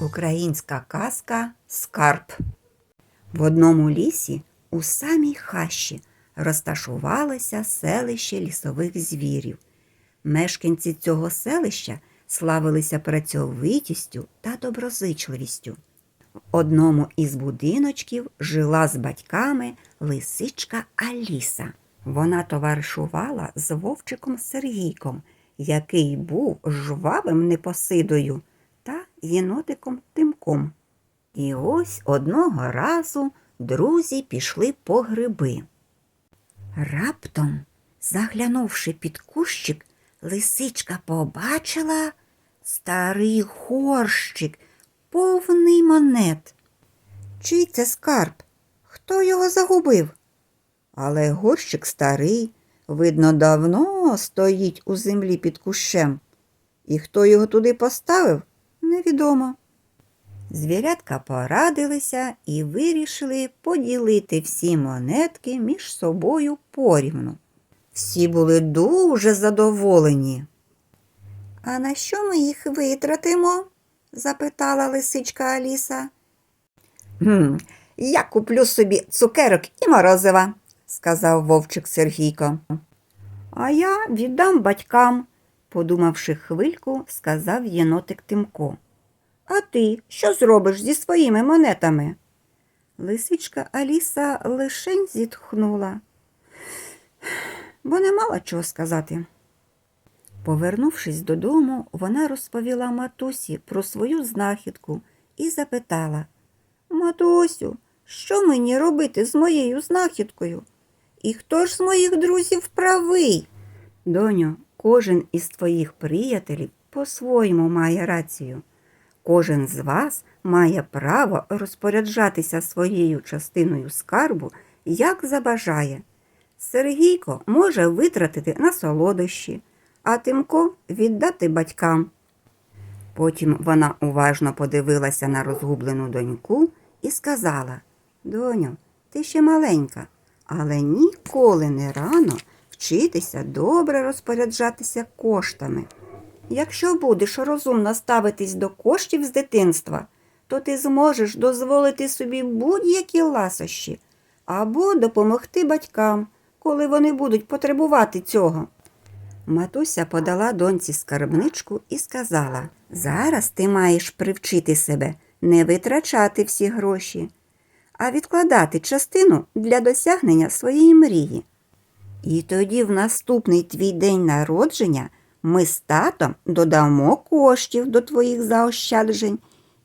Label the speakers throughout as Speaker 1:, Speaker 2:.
Speaker 1: Українська казка Скарб. В одному лісі у самій хащі розташувалося селище лісових звірів. Мешканці цього селища славилися працьовитістю та доброзичливістю. В одному із будиночків жила з батьками лисичка Аліса. Вона товаришувала з вовчиком Сергійком, який був жвавим непосидою та єнотиком Тимком. І ось одного разу друзі пішли по гриби. Раптом, заглянувши під кущик, лисичка побачила старий горщик, повний монет. Чий це скарб? Хто його загубив? Але горщик старий, видно, давно стоїть у землі під кущем. І хто його туди поставив, невідомо. Звірятка порадилися і вирішили поділити всі монетки між собою порівну. Всі були дуже задоволені. А на що ми їх витратимо? запитала лисичка Аліса. «Хм, я куплю собі цукерок і морозива, сказав вовчик Сергійко. А я віддам батькам, подумавши хвильку, сказав єнотик Тимко. А ти що зробиш зі своїми монетами? Лисичка Аліса лишень зітхнула, бо не мала чого сказати. Повернувшись додому, вона розповіла матусі про свою знахідку і запитала Матусю, що мені робити з моєю знахідкою? І хто ж з моїх друзів правий? Доню, кожен із твоїх приятелів по-своєму має рацію. Кожен з вас має право розпоряджатися своєю частиною скарбу, як забажає. Сергійко може витратити на солодощі, а Тимко віддати батькам. Потім вона уважно подивилася на розгублену доньку і сказала Доню, ти ще маленька, але ніколи не рано вчитися добре розпоряджатися коштами. Якщо будеш розумно ставитись до коштів з дитинства, то ти зможеш дозволити собі будь-які ласощі або допомогти батькам, коли вони будуть потребувати цього. Матуся подала доньці скарбничку і сказала Зараз ти маєш привчити себе не витрачати всі гроші, а відкладати частину для досягнення своєї мрії. І тоді в наступний твій день народження ми з татом додамо коштів до твоїх заощаджень,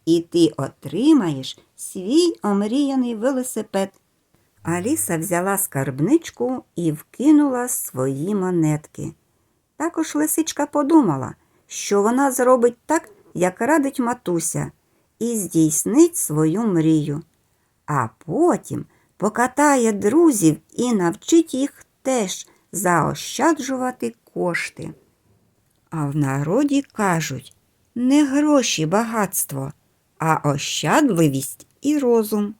Speaker 1: і ти отримаєш свій омріяний велосипед. Аліса взяла скарбничку і вкинула свої монетки. Також лисичка подумала, що вона зробить так, як радить матуся, і здійснить свою мрію. А потім покатає друзів і навчить їх теж заощаджувати кошти. А в народі кажуть не гроші багатство, а ощадливість і розум.